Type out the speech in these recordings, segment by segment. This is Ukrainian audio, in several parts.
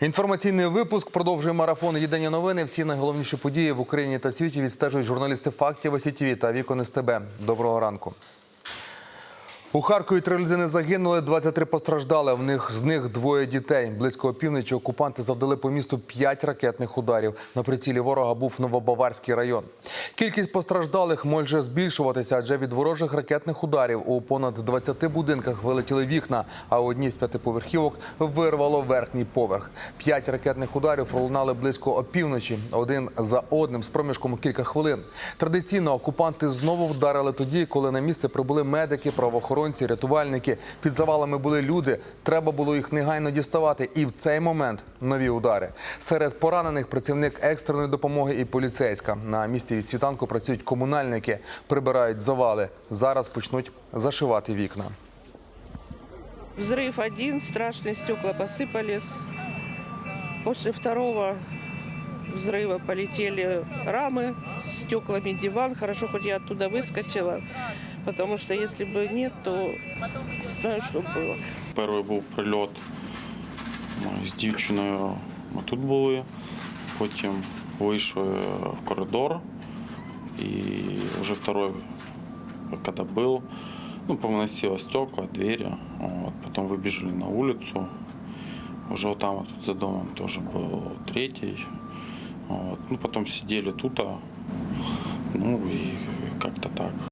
Інформаційний випуск продовжує марафон Єдині новини. Всі найголовніші події в Україні та світі відстежують журналісти фактів СІТВ та Вікон СТБ. Доброго ранку. У Харкові три людини загинули, 23 постраждали. В них з них двоє дітей. Близько опівночі окупанти завдали по місту п'ять ракетних ударів. На прицілі ворога був Новобаварський район. Кількість постраждалих може збільшуватися, адже від ворожих ракетних ударів у понад 20 будинках вилетіли вікна, а у одній з п'ятиповерхівок вирвало верхній поверх. П'ять ракетних ударів пролунали близько опівночі, один за одним з проміжком кілька хвилин. Традиційно окупанти знову вдарили тоді, коли на місце прибули медики, правоохоронці, рятувальники. Під завалами були люди. Треба було їх негайно діставати. І в цей момент нові удари. Серед поранених працівник екстреної допомоги і поліцейська. На місці від світанку працюють комунальники, прибирають завали. Зараз почнуть зашивати вікна. Взрыв один, страшные стекла посыпались. После второго взрыва полетели рамы, стеклами диван. Хорошо, хоть я оттуда выскочила, потому что если бы нет, то не знаю, что б было. Перший був прильот ми з дівчиною. Ми тут були. Потім вийшли в коридор. І вже второй, когда был, ну, повыносило стекла, двери. Вот. Потом выбежали на улицу. Уже вот там вот за домом тоже был третий. Вот. Ну, потом сидели тут. а, Ну и как-то так.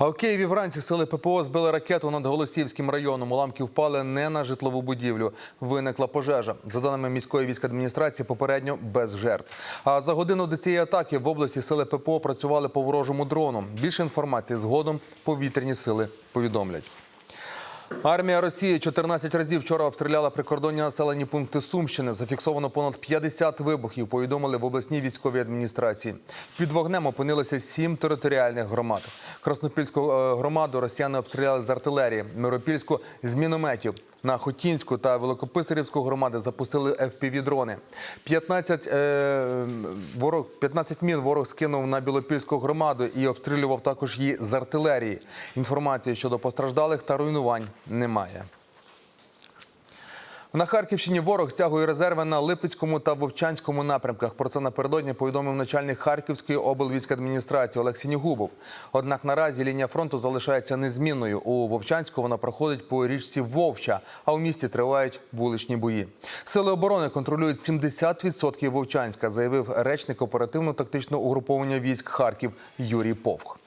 А у Києві вранці сили ППО збили ракету над Голосіївським районом. Уламки впали не на житлову будівлю. Виникла пожежа. За даними міської військадміністрації, попередньо без жертв. А за годину до цієї атаки в області сили ППО працювали по ворожому дрону. Більше інформації згодом повітряні сили повідомлять. Армія Росії 14 разів вчора обстріляла прикордонні населені пункти Сумщини. Зафіксовано понад 50 вибухів. Повідомили в обласній військовій адміністрації. Під вогнем опинилися сім територіальних громад. Краснопільську е, громаду росіяни обстріляли з артилерії, Миропільську з мінометів. На Хотінську та Великописарівську громади запустили FPV-дрони. 15, е, ворог, 15 мін ворог скинув на Білопільську громаду і обстрілював також її з артилерії. Інформації щодо постраждалих та руйнувань немає. На Харківщині ворог стягує резерви на Липецькому та Вовчанському напрямках. Про це напередодні повідомив начальник Харківської облвійськадміністрації Олег Сінігубов. Однак наразі лінія фронту залишається незмінною. У Вовчанську вона проходить по річці Вовча, а у місті тривають вуличні бої. Сили оборони контролюють 70% Вовчанська, заявив речник оперативно-тактичного угруповання військ Харків Юрій Повх.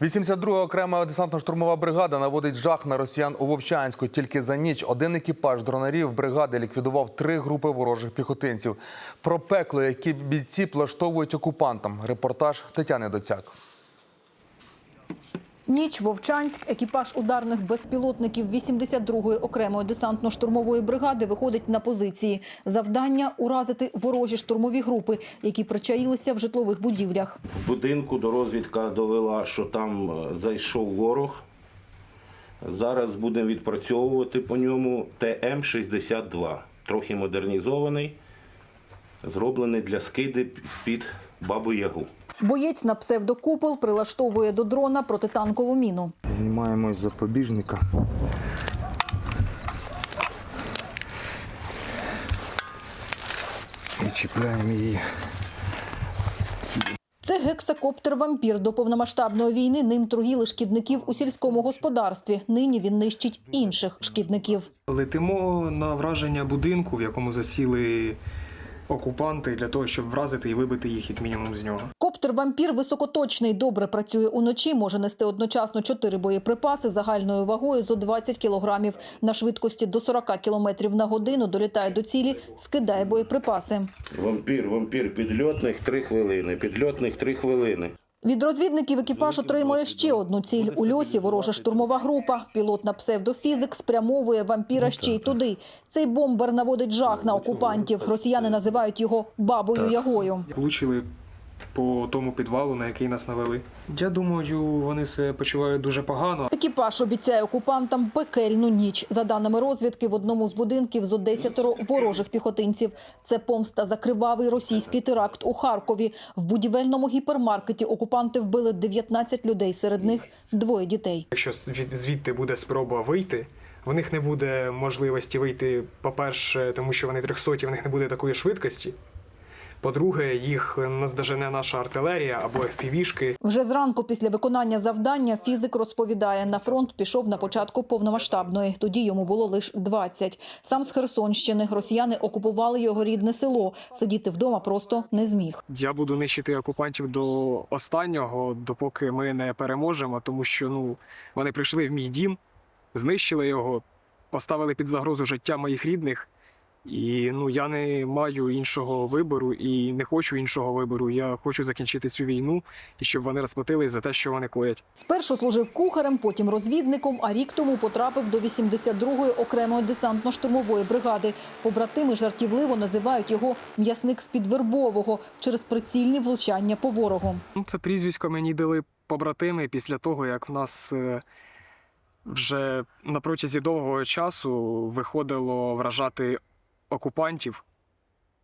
82-га окрема десантно-штурмова бригада наводить жах на росіян у Вовчанську. Тільки за ніч один екіпаж дронарів бригади ліквідував три групи ворожих піхотинців. Про пекло, які бійці влаштовують окупантам. Репортаж Тетяни Доцяк. Ніч Вовчанськ, екіпаж ударних безпілотників 82-ї окремої десантно-штурмової бригади виходить на позиції. Завдання уразити ворожі штурмові групи, які причаїлися в житлових будівлях. В будинку до розвідка довела, що там е, зайшов ворог. Зараз будемо відпрацьовувати по ньому ТМ-62. Трохи модернізований, зроблений для скиди під Бабу Ягу. Боєць на псевдокупол прилаштовує до дрона протитанкову міну. Знімаємо з запобіжника. І чіпляємо її. Це гексакоптер вампір. До повномасштабної війни ним труїли шкідників у сільському господарстві. Нині він нищить інших шкідників. Летимо на враження будинку, в якому засіли окупанти, для того, щоб вразити і вибити їх як мінімум з нього. Коптер вампір високоточний, добре працює уночі, може нести одночасно чотири боєприпаси загальною вагою зо 20 кілограмів. На швидкості до 40 кілометрів на годину долітає до цілі, скидає боєприпаси. Вампір, вампір, підльотних 3 хвилини, підльотних 3 хвилини. Від розвідників екіпаж отримує ще одну ціль. У льосі ворожа штурмова група. Пілот на псевдофізик спрямовує вампіра ще й туди. Цей бомбер наводить жах на окупантів. Росіяни називають його бабою ягою. Влучили по тому підвалу, на який нас навели. Я думаю, вони себе почувають дуже погано. Екіпаж обіцяє окупантам пекельну ніч. За даними розвідки, в одному з будинків зо 10 ворожих піхотинців. Це помста за кривавий російський теракт у Харкові. В будівельному гіпермаркеті окупанти вбили 19 людей, серед них двоє дітей. Якщо звід- звідти буде спроба вийти, В них не буде можливості вийти, по-перше, тому що вони трьохсоті, в них не буде такої швидкості. По-друге, їх наздожене наша артилерія або FPV-шки. Вже зранку після виконання завдання фізик розповідає, на фронт пішов на початку повномасштабної. Тоді йому було лише 20. Сам з Херсонщини. Росіяни окупували його рідне село. Сидіти вдома просто не зміг. Я буду нищити окупантів до останнього, допоки ми не переможемо, тому що ну вони прийшли в мій дім, знищили його, поставили під загрозу життя моїх рідних. І ну я не маю іншого вибору і не хочу іншого вибору. Я хочу закінчити цю війну і щоб вони розплатились за те, що вони коять. Спершу служив кухарем, потім розвідником, а рік тому потрапив до 82-ї окремої десантно-штурмової бригади. Побратими жартівливо називають його «м'ясник з-під Вербового» через прицільні влучання по ворогу. Ну, це прізвисько мені дали побратими після того, як в нас е, вже на протязі довгого часу виходило вражати окупантів.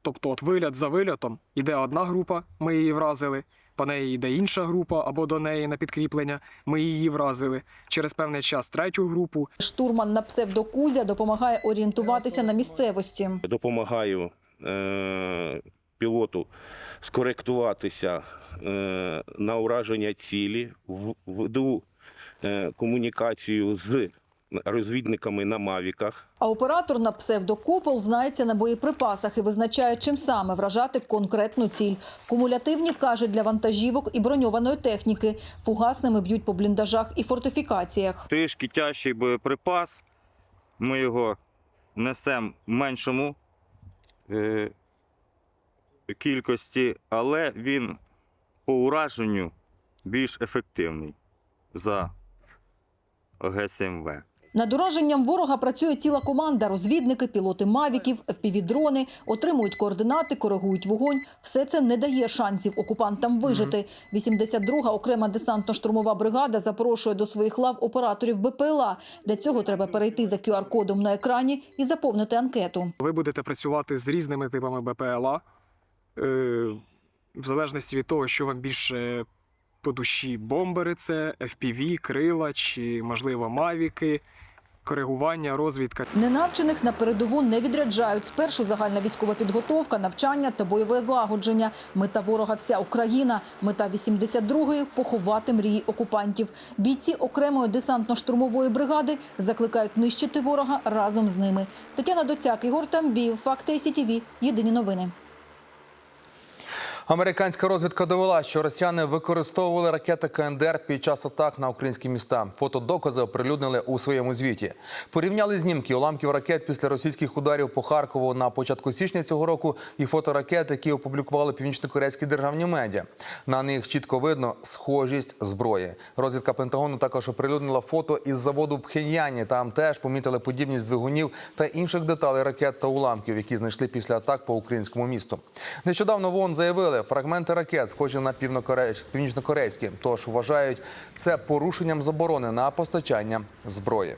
Тобто, от виліт за вильотом іде одна група, ми її вразили. По неї йде інша група або до неї на підкріплення. Ми її вразили. Через певний час третю групу. Штурман на псевдокузя допомагає орієнтуватися на місцевості. Допомагаю е, пілоту скоректуватися е, на ураження цілі, в- веду е, комунікацію з розвідниками на мавіках. А оператор на псевдокупол знається на боєприпасах і визначає, чим саме вражати конкретну ціль. Кумулятивні, каже, для вантажівок і броньованої техніки. Фугасними б'ють по бліндажах і фортифікаціях. трішки тяжчий боєприпас. Ми його несемо в меншому е, кількості, але він по ураженню більш ефективний за ГСМВ. Над ураженням ворога працює ціла команда. Розвідники, пілоти мавіків, FPV-дрони отримують координати, коригують вогонь. Все це не дає шансів окупантам вижити. 82-га окрема десантно-штурмова бригада запрошує до своїх лав операторів БПЛА. Для цього треба перейти за QR-кодом на екрані і заповнити анкету. Ви будете працювати з різними типами БПЛА, е, в залежності від того, що вам більше по душі бомбери, це FPV, крила чи, можливо, мавіки, коригування, розвідка. Ненавчених на передову не відряджають. Спершу загальна військова підготовка, навчання та бойове злагодження. Мета ворога вся Україна. Мета 82-ї – поховати мрії окупантів. Бійці окремої десантно-штурмової бригади закликають нищити ворога разом з ними. Тетяна Доцяк, Ігор Тамбіїв, Факти СІТВ. Єдині новини. Американська розвідка довела, що росіяни використовували ракети КНДР під час атак на українські міста. Фотодокази оприлюднили у своєму звіті. Порівняли знімки уламків ракет після російських ударів по Харкову на початку січня цього року і фоторакет, які опублікували північно-корейські державні медіа. На них чітко видно схожість зброї. Розвідка Пентагону також оприлюднила фото із заводу в Пхеньяні. Там теж помітили подібність двигунів та інших деталей ракет та уламків, які знайшли після атак по українському місту. Нещодавно ВОН заявили, фрагменти ракет схожі на північнокорейські. тож вважають це порушенням заборони на постачання зброї.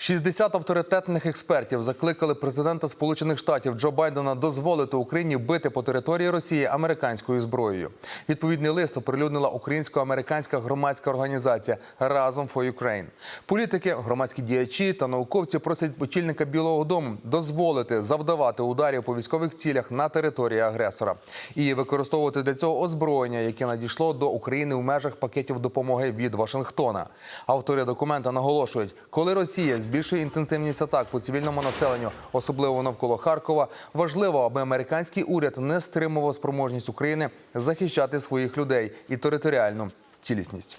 60 авторитетних експертів закликали президента Сполучених Штатів Джо Байдена дозволити Україні бити по території Росії американською зброєю. Відповідний лист оприлюднила українсько-американська громадська організація Разом for Ukraine. Політики, громадські діячі та науковці просять очільника Білого Дому дозволити завдавати ударів по військових цілях на території агресора і використовувати для цього озброєння, яке надійшло до України в межах пакетів допомоги від Вашингтона. Автори документа наголошують, коли Росія збільшує інтенсивність атак по цивільному населенню, особливо навколо Харкова, важливо, аби американський уряд не стримував спроможність України захищати своїх людей і територіальну цілісність.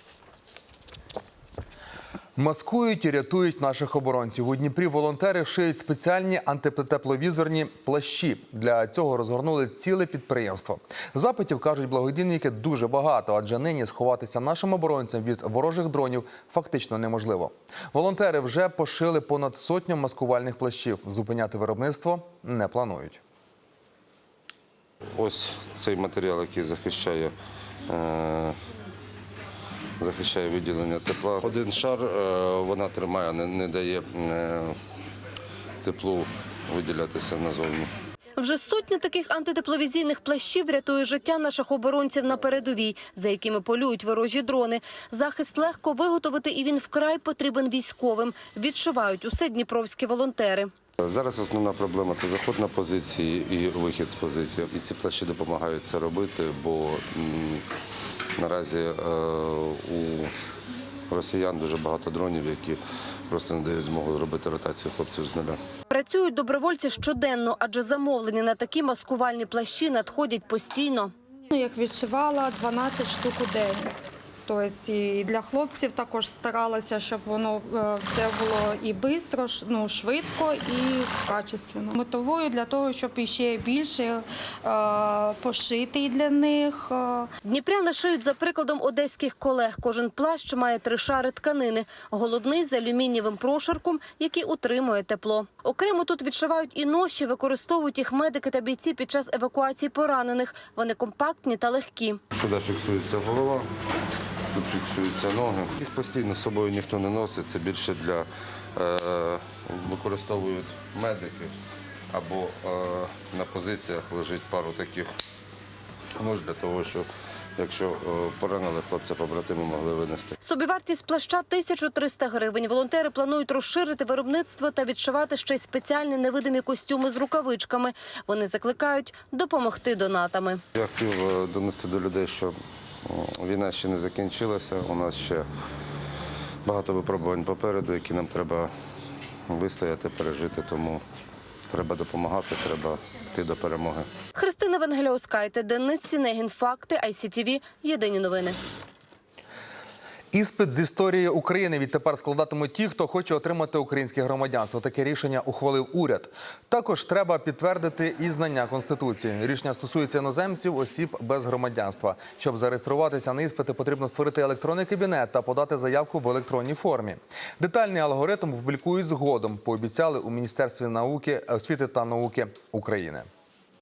Маскують і рятують наших оборонців. У Дніпрі волонтери шиють спеціальні антитепловізорні плащі. Для цього розгорнули ціле підприємство. Запитів кажуть благодійники дуже багато, адже нині сховатися нашим оборонцям від ворожих дронів фактично неможливо. Волонтери вже пошили понад сотню маскувальних плащів. Зупиняти виробництво не планують. Ось цей матеріал, який захищає, е, захищає виділення тепла. Один шар е, вона тримає, не, не дає е, теплу виділятися назовні. Вже сотня таких антитепловізійних плащів рятує життя наших оборонців на передовій, за якими полюють ворожі дрони. Захист легко виготовити, і він вкрай потрібен військовим. Відшивають усе дніпровські волонтери. Зараз основна проблема це заход на позиції і вихід з позиції. І ці плащі допомагають це робити, бо наразі е, у росіян дуже багато дронів, які просто не дають змогу зробити ротацію хлопців з нуля. Працюють добровольці щоденно, адже замовлення на такі маскувальні плащі надходять постійно. Ну, Як відшивала 12 штук у день. Тобто і для хлопців також старалася, щоб воно е, все було і швидко, ну, швидко і качественно. Мотивую для того, щоб іще більше е, пошити для них. е, Дніпряни шиють за прикладом одеських колег. Кожен плащ має три шари тканини. Головний з алюмінієвим прошарком, який утримує тепло. Окремо тут відшивають і ноші, використовують їх медики та бійці під час евакуації поранених. Вони компактні та легкі. Сюди фіксується голова, тут фіксуються ноги. Їх постійно з собою ніхто не носить. Це більше для е, використовують медики або е, на позиціях лежить пару таких нож для того, щоб якщо е, поранили хлопця, побратими могли винести. Собівартість плаща 1300 гривень. Волонтери планують розширити виробництво та відшивати ще й спеціальні невидимі костюми з рукавичками. Вони закликають допомогти донатами. Я хотів е, донести до людей, що війна ще не закінчилася. У нас ще багато випробувань попереду, які нам треба вистояти, пережити. Тому треба допомагати, треба йти до перемоги. Христина Венгеляускайте, Денис Сінегін, Факти, ICTV, Єдині новини. Іспит з історії України відтепер складатимуть ті, хто хоче отримати українське громадянство. Таке рішення ухвалив уряд. Також треба підтвердити і знання конституції. Рішення стосується іноземців, осіб без громадянства. Щоб зареєструватися на іспити, потрібно створити електронний кабінет та подати заявку в електронній формі. Детальний алгоритм публікують згодом. Пообіцяли у міністерстві науки освіти та науки України.